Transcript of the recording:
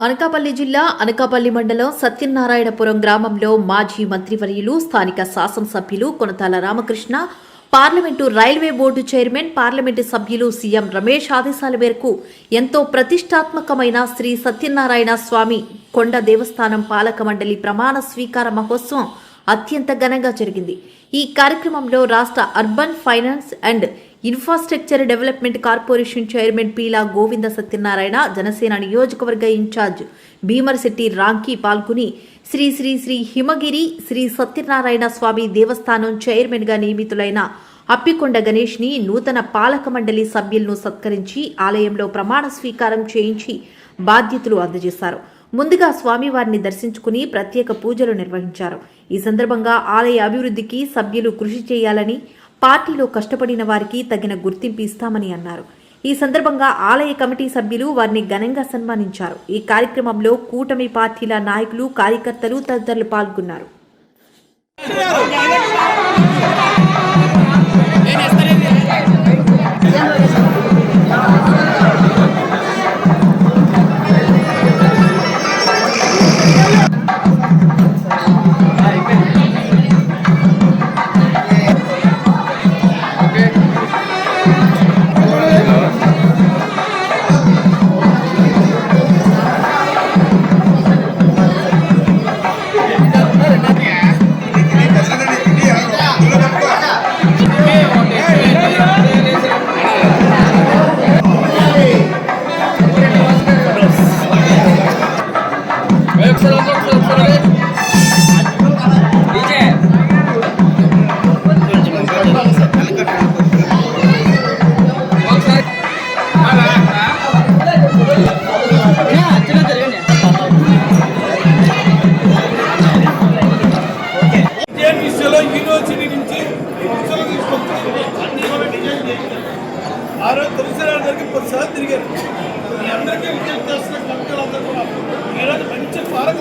అనకాపల్లి జిల్లా అనకాపల్లి మండలం సత్యనారాయణపురం గ్రామంలో మాజీ మంత్రివర్యులు స్థానిక శాసనసభ్యులు Konathala Ramakrishna parliament railway board chairman parliament సభ్యులు సీఎం రమేష్ ఆదేశాల మేరకు ఎంతో ప్రతిష్టాత్మకమైన శ్రీ సత్యనారాయణ స్వామి కొండ దేవస్థానం పాలక మండలి ప్రమాణ స్వీకార మహోత్సవం అత్యంత ఘనంగా జరిగింది. ఈ కార్యక్రమంలో రాష్ట్ర urban finance and infrastructure development corporation chairman Peela Govinda Satyanarayana Janasena నియోజకవర్గ ఇన్ఛార్జ్ భీమర్శెట్టి రాంకీ పాల్గొని శ్రీ శ్రీ శ్రీ హిమగిరి శ్రీ సత్యనారాయణ స్వామి దేవస్థానం చైర్మన్గా నియమితులైన అప్పికొండ గణేష్ని నూతన పాలక మండలి సభ్యులను సత్కరించి ఆలయంలో ప్రమాణ స్వీకారం చేయించి బాధ్యతలు అందజేశారు. ముందుగా స్వామివారిని దర్శించుకుని ప్రత్యేక పూజలు నిర్వహించారు. ఈ సందర్భంగా ఆలయ అభివృద్ధికి సభ్యులు కృషి చేయాలని పార్టీలో కష్టపడిన వారికి తగిన గుర్తింపు ఇస్తామని అన్నారు. ఈ సందర్భంగా ఆలయ కమిటీ సభ్యులు వారిని ఘనంగా సన్మానించారు. ఈ కార్యక్రమంలో కూటమి పార్టీల నాయకులు కార్యకర్తలు తదితరులు పాల్గొన్నారు. ఆ రోజు తెలిసిన అందరికీ పదిసార్లు తిరిగారు. మీ అందరికీ విజయం చేస్తున్న కమిటీలు అందరూ కూడా ఈరోజు మంచి పాలక